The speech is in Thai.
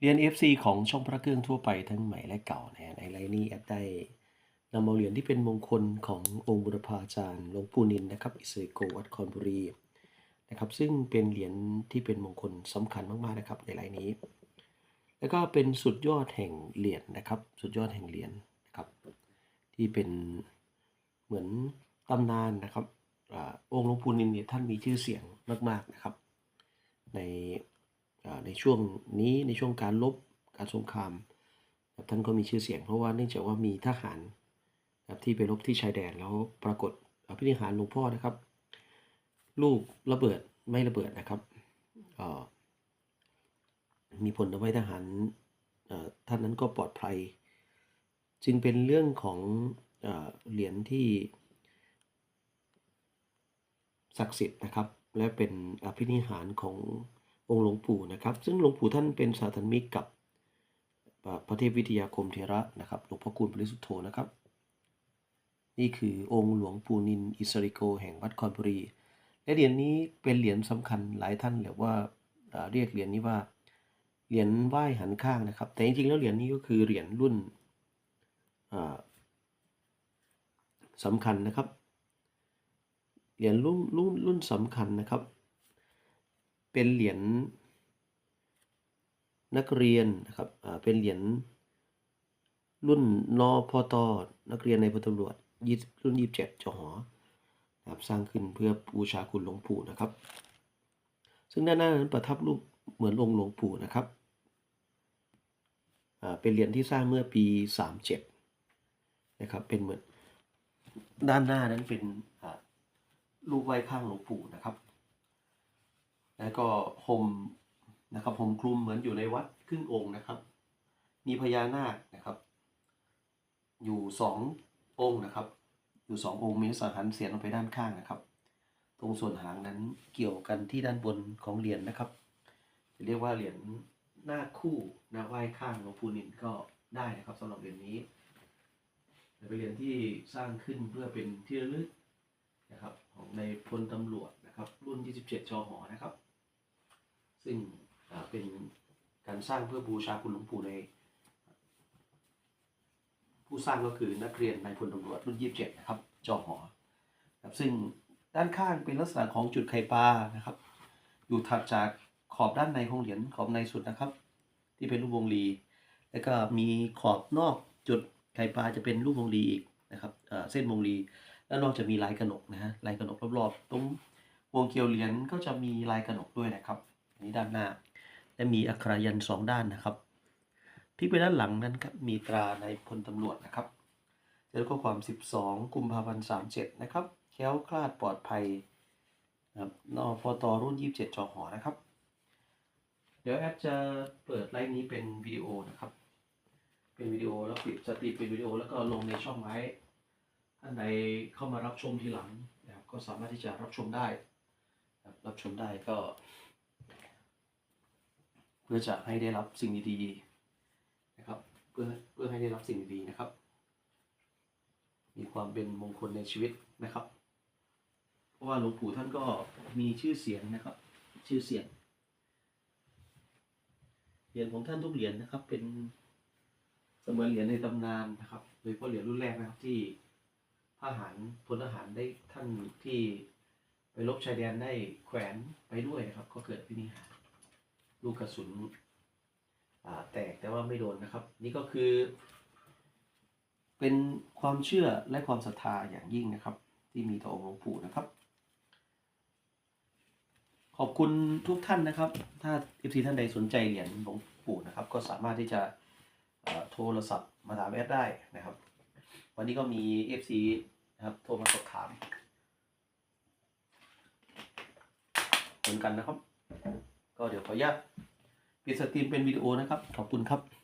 เรียน FC ของช่องพระเครื่องทั่วไปทั้งใหม่และเก่านะในไลน์นี้แอดได้นำเอาเหรียญที่เป็นมงคลขององค์บุรพาจารย์หลวงปู่นินนะครับอิสริโกวัดคอนบุรีนะครับซึ่งเป็นเหรียญที่เป็นมงคลสำคัญมากๆนะครับในไลน์นี้ แล้วก็เป็นสุดยอดแห่งเหรียญนะครับ สุดยอดแห่งเหรียญนะครับ ที่เป็นเหมือนตำนานนะครับอองค์หลวงปู่นินเนี่ยท่านมีชื่อเสียงมาก ๆนะครับ ใน ในช่วงนี้ในช่วงการลบการสงครามท่านก็มีชื่อเสียง เพราะว่าเนื่องจากว่ามีทหารที่ไปรบที่ชายแดนแล้วปรากฏอภินิหารหลวงพ่อนะครับ ลูกระเบิดไม่ระเบิดนะครับมีผลทำให้ทหารท่านนั้นก็ปลอดภัย จึงเป็นเรื่องของอเหรียญที่ศักดิ์สิทธิ์นะครับ และเป็นอภินิหารของ องค์หลวงปู่นะครับ ซึ่งหลวงปู่ท่านเป็นสาธมิกกับพระเทพวิทยาคมเทระนะครับหลวงพ่อคูณปริสุทธโธนะครับ นี่คือองค์หลวงปู่นินอิสริโกแห่งวัดคอนบุรีและเหรียญนี้เป็นเหรียญสำคัญหลายท่านเรียกว่าเรียกเหรียญนี้ว่าเหรียญไหว้หันข้างนะครับ แต่จริงๆแล้วเหรียญนี้ก็คือเหรียญรุ่นอ่าสำคัญนะครับ เหรียญรุ่นรุ่นรุ่นสำคัญนะครับ เป็นเหรียญนักเรียนนะครับอ่าเป็นเหรียญรุ่นนพตนักเรียนในพลตำรวจยี่รุ่นยี่สิบเจ็ดจหอนะครับสร้างขึ้นเพื่อบูชาคุณหลวงปู่นะครับ ซึ่งด้านหน้านั้นประทับรูปเหมือนองค์หลวงปู่นะครับอ่าเป็นเหรียญที่สร้างเมื่อปีสามเจ็ดนะครับเป็นเหมือนด้านหน้านั้นเป็นอ่ารูปไว้ข้างหลวงปู่นะครับ แล้วก็ห่มนะครับห่มคลุมเหมือนอยู่ในวัดครึ่งองค์นะครับ มีพญานาคนะครับ อยู่สององค์นะครับ อยู่สององค์มีสังหันเสียนลงไปด้านข้างนะครับ ตรงส่วนหางนั้นเกี่ยวกันที่ด้านบนของเหรียญนะครับ จะเรียกว่าเหรียญหน้าคู่หน้าไหว้ข้างหลวงปู่นินก็ได้นะครับสำหรับเหรียญนี้เป็นเหรียญที่สร้างขึ้นเพื่อเป็นที่ระลึกนะครับของในพลตำรวจนะครับ รุ่น 27จหอนะครับ ซึ่งเป็นการสร้างเพื่อบูชาคุณหลวงปู่ใน ผู้สร้างก็คือนักเรียนนายพลตำรวจรุ่น27นะครับจอหอครับซึ่งด้านข้างเป็นลักษณะของจุดไข่ปลานะครับ อยู่ถัดจากขอบด้านในของเหรียญขอบในสุดนะครับ ที่เป็นรูปวงรี แล้วก็มีขอบนอกจุดไข่ปลาจะเป็นรูปวงรีอีกนะครับเส้นวงรี แล้วนอกจะมีลายกระหนกนะฮะลายกระหนกรอบๆตรงวงเกลียวเหรียญก็จะมีลายกระหนกด้วยนะครับ นี้ด้านหน้า และมีอักขรยันสองด้านนะครับพลิกไปด้านหลังนั้นครับมีตราในพลตำรวจนะครับแล้วก็ความ 12 กุมภาพันธ์37 นะครับแคล้วคลาดปลอดภัยนะครับนอพตอรุ่น 27 จอหอนะครับ เดี๋ยวแอดจะเปิดไลฟ์นี้เป็นวิดีโอนะครับ เป็นวิดีโอแล้วปิดสตรีมเป็นวิดีโอแล้วก็ลงในช่องไว้ท่านใดเข้ามารับชมทีหลังนะครับก็สามารถที่จะรับชมได้ รับชมได้ก็ เพื่อจะให้ได้รับสิ่งดีๆนะครับ เพื่อเพื่อให้ได้รับสิ่งดีๆนะครับ มีความเป็นมงคลในชีวิตนะครับ เพราะว่าหลวงปู่ท่านก็มีชื่อเสียงนะครับ ชื่อเสียงเหรียญของท่านทุกเหรียญนะครับ เป็นเสมือนเหรียญในตำนานนะครับโดยเฉพาะเหรียญรุ่นแรกนะครับที่ทหารพลทหารได้ท่านที่ไปรบชายแดนได้แขวนไปด้วยนะครับ ก็เกิดพินิหาร ลูกกระสุนแตกแต่ว่าไม่โดนนะครับ นี่ก็คือ เป็นความเชื่อและความศรัทธาอย่างยิ่งนะครับ ที่มีต่อองค์หลวงปู่นะครับ ขอบคุณทุกท่านนะครับ ถ้าเอฟซีท่านใดสนใจเหรียญหลวงปู่นะครับ ก็สามารถที่จะโทรศัพท์มาถามแอดได้นะครับ วันนี้ก็มีเอฟซีนะครับโทรมาสอบถามเหมือนกันนะครับ ก็เดี๋ยวขออนุญาตปิดสตรีมเป็นวิดีโอนะครับ ขอบคุณครับ